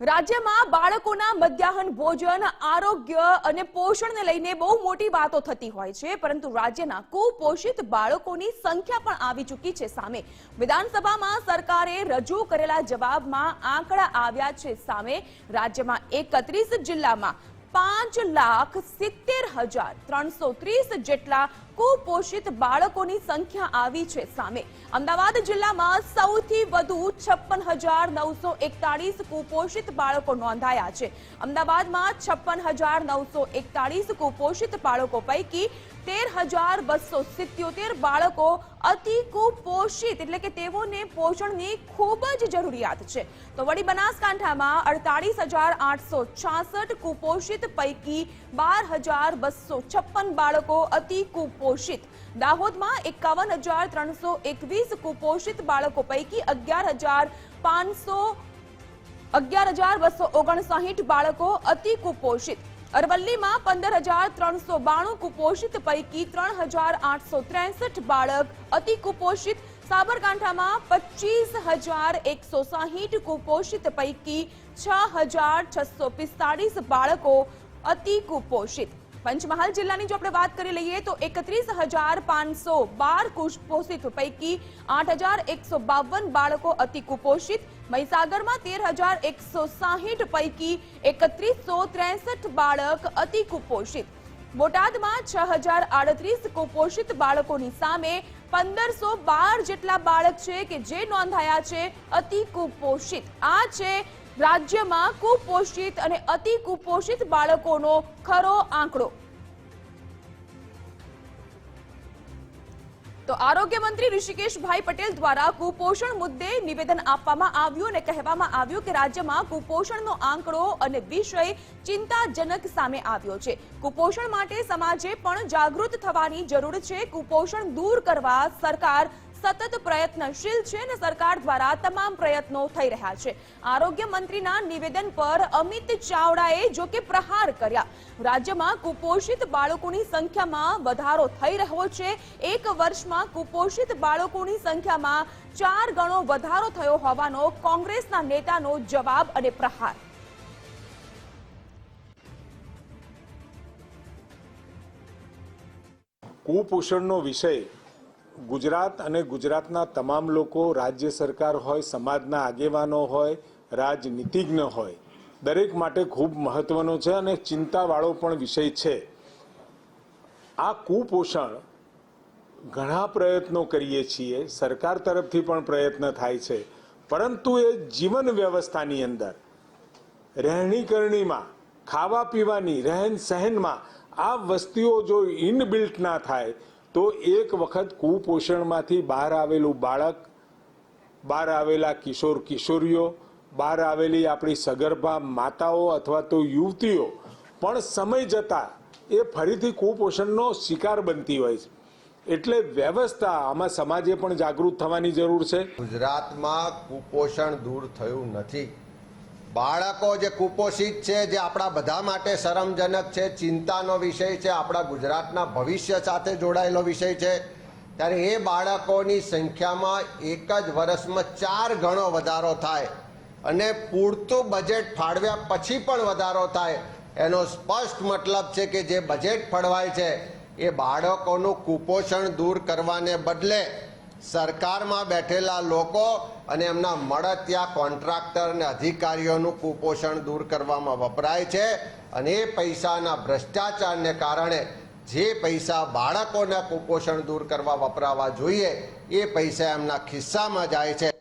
રાજ્યમાં બાળકોના મધ્યાહન ભોજન, આરોગ્ય અને પોષણને લઈને બહુ મોટી વાતો થતી હોય છે, પરંતુ રાજ્યના કુપોષિત બાળકોની સંખ્યા પણ આવી ચૂકી છે સામે. વિધાનસભામાં સરકારે રજૂ કરેલા જવાબમાં આંકડા આવ્યા છે સામે. રાજ્યમાં એકત્રીસ જિલ્લામાં પાંચ લાખ સિત્તેર હજાર ત્રણસો ત્રીસ જેટલા કુપોષિત બાળકોની સંખ્યા આવી છે સામે. અમદાવાદ જિલ્લામાં સૌથી વધુ છપ્પન હજાર નવસો એકતાળીસ કુપોષિત બાળકો નોંધાયા છે. અમદાવાદમાં છપ્પન હજાર નવસો એકતાળીસ કુપોષિત બાળકો પૈકી તેર હજાર બસો સિત્યોતેર બાળકો અતિ કુપોષિત, એટલે કે તેઓને પોષણની ખૂબ જ જરૂરિયાત છે. તો વળી બનાસકાંઠામાં અડતાળીસ હજાર આઠસો છાસઠ કુપોષિત પૈકી બાર હજાર બસો છપ્પન બાળકો અતિ કુપોષિત દાહોદમાં એકાવન હજાર ત્રણસો એકવીસ કુપોષિત બાળકો પૈકી અગિયાર હજાર પાંચસો, અગિયાર હજાર બસો ઓગણસાહીઠ બાળકો અતિ કુપોષિત. અરવલ્લીમાં પંદર હજાર ત્રણસો બાણું કુપોષિત પૈકી ત્રણ હજાર આઠસો ત્રેસઠ બાળક અતિ કુપોષિત. સાબરકાંઠામાં પચીસ હજાર એકસો સાહીઠ કુપોષિત પૈકી છ હજાર છસો પિસ્તાળીસ બાળકો અતિ કુપોષિત. પંચમહાલ જિલ્લાની જો આપણે વાત કરી લઈએ તો એકત્રીસ હજાર પાંચસો બાર કુપોષિત પૈકી આઠ હજાર એકસો બાવન બાળકો અતિ કુપોષિત. મહીસાગરમાં તેર હજાર એકસો સાહીઠ પૈકી એકત્રીસો ત્રેસઠ બાળક અતિ કુપોષિત. બોટાદમાં છ હજાર આડત્રીસ કુપોષિત બાળકોની સામે પંદરસો બાર જેટલા બાળક છે કે જે નોંધાયા છે અતિ કુપોષિત. આ છે રાજ્યમાં કુપોષિત અને અતિ કુપોષિત બાળકોનો ખરો આંકડો. તો આરોગ્ય મંત્રી ઋષિકેશભાઈ પટેલ દ્વારા કુપોષણ મુદ્દે નિવેદન આપવામાં આવ્યું અને કહેવામાં આવ્યું કે રાજ્યમાં કુપોષણનો આંકડો અને વિષય ચિંતાજનક સામે આવ્યો છે. કુપોષણ માટે સમાજે પણ જાગૃત થવાની જરૂર છે. કુપોષણ દૂર કરવા સરકાર સતત પ્રયત્નશીલ છે અને સરકાર દ્વારા તમામ પ્રયત્નો થઈ રહ્યા છે. આરોગ્ય મંત્રીના નિવેદન પર અમિત ચાવડાએ જો કે પ્રહાર કર્યા. રાજ્યમાં કુપોષિત બાળકોની સંખ્યામાં વધારો થઈ રહ્યો છે. એક વર્ષમાં કુપોષિત બાળકોની સંખ્યામાં ચાર ગણો વધારો થયો હોવાનો કોંગ્રેસના નેતાનો જવાબ અને પ્રહાર. કુપોષણનો વિષય ગુજરાત અને ગુજરાતના તમામ લોકો, રાજ્ય સરકાર હોય, સમાજના આગેવાનો હોય, રાજનીતિજ્ઞ હોય, દરેક માટે ખૂબ મહત્વનો છે અને ચિંતાવાળો પણ વિષય છે. આ કુપોષણ ઘણા પ્રયત્નો કરીએ છીએ, સરકાર તરફથી પણ પ્રયત્ન થાય છે, પરંતુ એ જીવન વ્યવસ્થાની અંદર રહેણી કરણીમાં ખાવા પીવાની રહેન સહેનમાં આ વસ્તીઓ જો ઇનબિલ્ટ ના થાય તો એક વખત કુપોષણમાંથી બહાર આવેલું બાળક, બહાર આવેલા કિશોર કિશોરીઓ, બહાર આવેલી આપણી સગર્ભા માતાઓ અથવા તો યુવતીઓ, પણ સમય જતાં એ ફરીથી કુપોષણનો શિકાર બનતી હોય છે. એટલે વ્યવસ્થા આમાં સમાજે પણ જાગૃત થવાની જરૂર છે. ગુજરાતમાં કુપોષણ દૂર થયું નથી. બાળકો જે કુપોષિત છે, જે આપણા બધા માટે શરમજનક છે, ચિંતાનો વિષય છે, આપણા ગુજરાતના ભવિષ્ય સાથે જોડાયેલો વિષય છે, ત્યારે એ બાળકોની સંખ્યામાં એક જ વર્ષમાં ચાર ગણો વધારો થાય અને પૂરતું બજેટ ફાળવ્યા પછી પણ વધારો થાય, એનો સ્પષ્ટ મતલબ છે કે જે બજેટ ફળવાય છે, એ બાળકોનું કુપોષણ દૂર કરવાને બદલે સરકારમાં બેઠેલા લોકો અને એમના મળતિયા કોન્ટ્રાક્ટર અને અધિકારીઓનું કુપોષણ દૂર કરવામાં વપરાય છે અને એ પૈસાના ભ્રષ્ટાચારને કારણે જે પૈસા બાળકોના કુપોષણ દૂર કરવા વપરાવા જોઈએ, એ પૈસા એમના ખિસ્સામાં જાય છે.